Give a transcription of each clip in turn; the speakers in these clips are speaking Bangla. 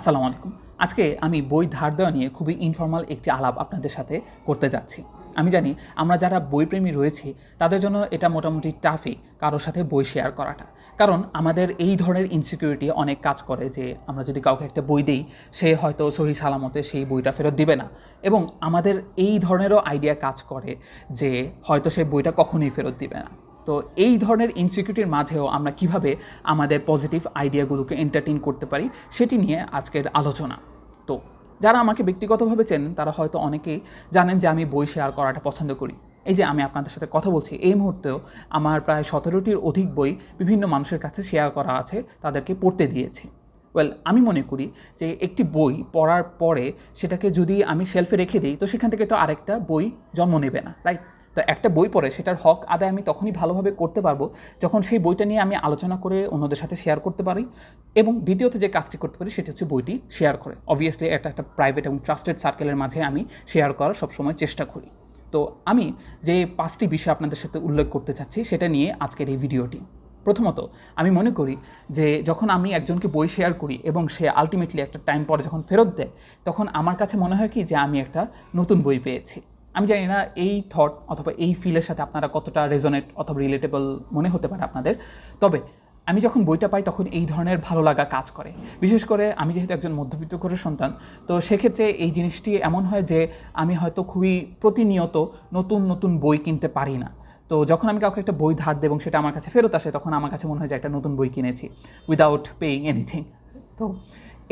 আসসালামু আলাইকুম। আজকে আমি বই ধার দেওয়া নিয়ে খুবই ইনফর্মাল একটি আলাপ আপনাদের সাথে করতে যাচ্ছি। আমি জানি আমরা যারা বইপ্রেমী রয়েছি, তাদের জন্য এটা মোটামুটি টাফই কারোর সাথে বই শেয়ার করাটা। কারণ আমাদের এই ধরনের ইনসিকিউরিটি অনেক কাজ করে যে আমরা যদি কাউকে একটা বই দিই, সে হয়তো সহি সালামতে সেই বইটা ফেরত দিবে না। এবং আমাদের এই ধরনেরও আইডিয়া কাজ করে যে হয়তো সে বইটা কখনোই ফেরত দিবে না। তো এই ধরনের ইনসিকিউরিটির মাঝেও আমরা কীভাবে আমাদের পজিটিভ আইডিয়াগুলোকে এন্টারটেইন করতে পারি, সেটি নিয়ে আজকের আলোচনা। তো যারা আমাকে ব্যক্তিগতভাবে চেনেন, তারা হয়তো অনেকেই জানেন যে আমি বই শেয়ার করাটা পছন্দ করি। এই যে আমি আপনাদের সাথে কথা বলছি, এই মুহূর্তেও আমার প্রায় সতেরোটির অধিক বই বিভিন্ন মানুষের কাছে শেয়ার করা আছে, তাদেরকে পড়তে দিয়েছি। ওয়েল আমি মনে করি যে একটি বই পড়ার পরে সেটাকে যদি আমি শেলফে রেখে দিই, তো সেখান থেকে তো আরেকটা বই জন্ম নেবে না রাইট তো একটা বই পড়ে, সেটার হক আদায় আমি তখনই ভালোভাবে করতে পারব যখন সেই বইটা নিয়ে আমি আলোচনা করে অন্যদের সাথে শেয়ার করতে পারি। এবং দ্বিতীয়ত যে কাজটি করতে পারি, সেটি হচ্ছে বইটি শেয়ার করে। অবভিয়াসলি একটা একটা প্রাইভেট এবং ট্রাস্টেড সার্কেলের মাঝে আমি শেয়ার করার সবসময় চেষ্টা করি। তো আমি যে পাঁচটি বিষয় আপনাদের সাথে উল্লেখ করতে চাচ্ছি, সেটা নিয়ে আজকের এই ভিডিওটি। প্রথমত, আমি মনে করি যে যখন আমি একজনকে বই শেয়ার করি এবং সে আলটিমেটলি একটা টাইম পরে যখন ফেরত দেয়, তখন আমার কাছে মনে হয় কি যে আমি একটা নতুন বই পেয়েছি। আমি জানি না এই থট অথবা এই ফিলের সাথে আপনারা কতটা রেজনেট অথবা রিলেটেবল মনে হতে পারে আপনাদের। তবে আমি যখন বইটা পাই তখন এই ধরনের ভালো লাগা কাজ করে। বিশেষ করে আমি যেহেতু একজন মধ্যবিত্ত ঘরের সন্তান, তো সেক্ষেত্রে এই জিনিসটি এমন হয় যে আমি হয়তো খুবই প্রতিনিয়ত নতুন নতুন বই কিনতে পারি না। তো যখন আমি কাউকে একটা বই ধার দেব এবং সেটা আমার কাছে ফেরত আসে, তখন আমার কাছে মনে হয় যে একটা নতুন বই কিনেছি উইদাউট পেইং এনিথিং তো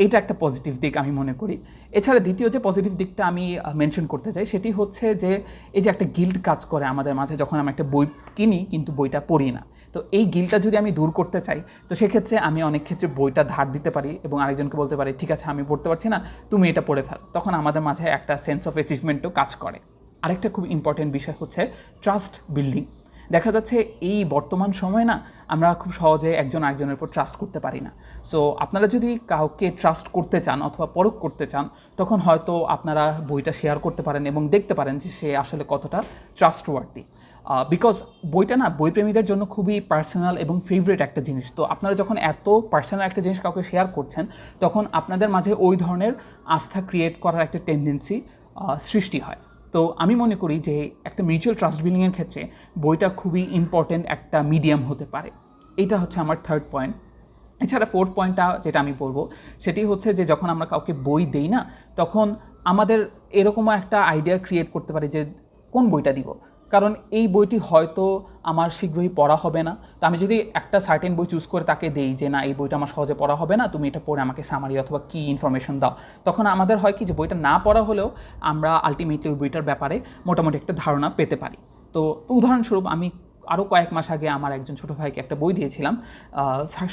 এটা একটা পজিটিভ দিক আমি মনে করি। এছাড়া দ্বিতীয় যে পজিটিভ দিকটা আমি মেনশন করতে চাই, সেটি হচ্ছে যে, এই যে একটা গিল্ড কাজ করে আমাদের মাঝে যখন আমি একটা বই কিনি, কিন্তু বইটা পড়ি না। তো এই গিলটা যদি আমি দূর করতে চাই, তো সেক্ষেত্রে আমি অনেক ক্ষেত্রে বইটা ধার দিতে পারি এবং আরেকজনকে বলতে পারি, ঠিক আছে, আমি পড়তে পারছি না, তুমি এটা পড়ে ফেল। তখন আমাদের মাঝে একটা সেন্স অফ অ্যাচিভমেন্টও কাজ করে। আরেকটা খুব ইম্পর্টেন্ট বিষয় হচ্ছে ট্রাস্ট বিল্ডিং দেখা যাচ্ছে এই বর্তমান সময়ে না, আমরা খুব সহজে একজন আরেকজনের উপর ট্রাস্ট করতে পারি না। সো আপনারা যদি কাউকে ট্রাস্ট করতে চান অথবা পরখ করতে চান, তখন হয়তো আপনারা বইটা শেয়ার করতে পারেন এবং দেখতে পারেন যে সে আসলে কতটা ট্রাস্টওয়ার্দি বিকজ বইটা না, বইপ্রেমীদের জন্য খুবই পার্সোনাল এবং ফেভারিট একটা জিনিস। তো আপনারা যখন এত পার্সোনাল একটা জিনিস কাউকে শেয়ার করছেন, তখন আপনাদের মাঝে ওই ধরনের আস্থা ক্রিয়েট করার একটা টেন্ডেন্সি সৃষ্টি হয়। তো আমি মনে করি যে একটা মিউচুয়াল ট্রাস্ট বিল্ডিংয়ের ক্ষেত্রে বইটা খুবই ইম্পর্ট্যান্ট একটা মিডিয়াম হতে পারে। এটা হচ্ছে আমার থার্ড পয়েন্ট এছাড়া ফোর্থ পয়েন্টটা যেটা আমি বলব, সেটি হচ্ছে যে যখন আমরা কাউকে বই দেই না, তখন আমাদের এরকমও একটা আইডিয়া ক্রিয়েট করতে পারি যে কোন বইটা দিব? কারণ এই বইটি হয়তো আমার শীঘ্রই পড়া হবে না। তো আমি যদি একটা সার্টেন বই চুজ করে তাকে দেই যে, না, এই বইটা আমার সহজে পড়া হবে না, তুমি এটা পড়ে আমাকে সামারি অথবা কী ইনফরমেশন দাও। তখন আমাদের হয় কি যে, বইটা না পড়া হলেও আমরা আলটিমেটলি ওই বইটার ব্যাপারে মোটামুটি একটা ধারণা পেতে পারি। তো উদাহরণস্বরূপ আমি আরও কয়েক মাস আগে আমার একজন ছোটো ভাইকে একটা বই দিয়েছিলাম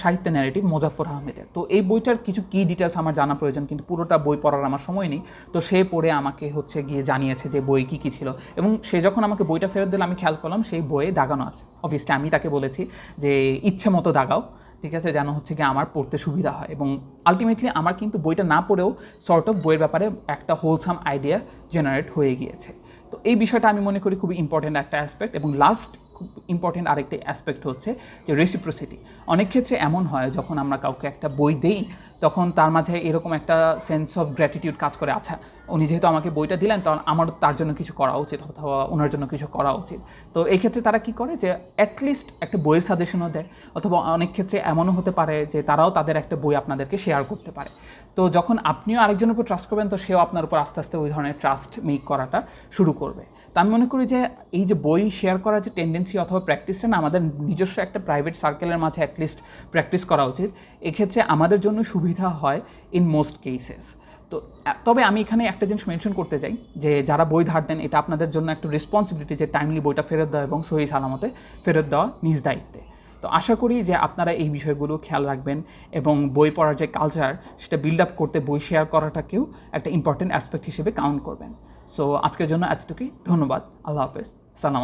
সাহিত্য ন্যারেটিভ মোজাফর আহমেদের। তো এই বইটার কিছু কী ডিটেলস আমার জানা প্রয়োজন, কিন্তু পুরোটা বই পড়ার আমার সময় নেই। তো সে পড়ে আমাকে হচ্ছে গিয়ে জানিয়েছে যে বই কী কী ছিল। এবং সে যখন আমাকে বইটা ফেরত দিল, আমি খেয়াল করলাম সেই বইয়ে দাগানো আছে। অবভিয়াসলি আমি তাকে বলেছি যে ইচ্ছে মতো দাগাও, ঠিক আছে, যেন হচ্ছে কি আমার পড়তে সুবিধা হয়। এবং আলটিমেটলি আমার কিন্তু বইটা না পড়েও সর্ট অফ বইয়ের ব্যাপারে একটা হোলসাম আইডিয়া জেনারেট হয়ে গিয়েছে। তো এই বিষয়টা আমি মনে করি খুবই ইম্পর্টেন্ট একটা অ্যাসপেক্ট এবং লাস্ট খুব ইম্পর্টেন্ট আরেকটা অ্যাসপেক্ট হচ্ছে যে রেসিপ্রোসিটি অনেক ক্ষেত্রে এমন হয় যখন আমরা কাউকে একটা বই দেই তখন তার মাঝে এরকম একটা সেন্স অফ গ্র্যাটিটিউড কাজ করে আচ্ছা উনি যেহেতু আমাকে বইটা দিলেন, তখন আমারও তার জন্য কিছু করা উচিত অথবা ওনার জন্য কিছু করা উচিত। তো এই ক্ষেত্রে তারা কি করে যে অ্যাটলিস্ট একটা বইয়ের সাজেশনও দেয়। অথবা অনেক ক্ষেত্রে এমনও হতে পারে যে, তারাও তাদের একটা বই আপনাদেরকে শেয়ার করতে পারে। তো যখন আপনিও আরেকজনের উপর ট্রাস্ট করবেন, তো সেও আপনার উপর আস্তে আস্তে ওই ধরনের ট্রাস্ট মেক করাটা শুরু করবে। তো আমি মনে করি যে, এই যে বই শেয়ার করার যে টেন্ডেন্সি অথবা প্র্যাকটিসটা না, আমাদের নিজস্ব একটা প্রাইভেট সার্কেলের মাঝে অ্যাটলিস্ট প্র্যাকটিস করা উচিত। এক্ষেত্রে আমাদের জন্য সুবিধা হয় ইন মোস্ট কেসেস তো তবে আমি এখানে একটা জিনিস মেনশন করতে চাই, যে যারা বই ধার দেন, এটা আপনাদের জন্য একটা রেসপন্সিবিলিটি যে টাইমলি বইটা ফেরত দেওয়া এবং সহি সালামতে ফেরত দেওয়া নিজ দায়িত্বে। তো আশা করি যে আপনারা এই বিষয়গুলো খেয়াল রাখবেন এবং বই পড়ার যে কালচার সেটা বিল্ড আপ করতে বই শেয়ার করাটাকেও একটা ইম্পর্টেন্ট অ্যাসপেক্ট হিসেবে কাউন্ট করবেন। সো আজকের জন্য এতটুকুই। ধন্যবাদ। আল্লাহ হাফেজ। সালাম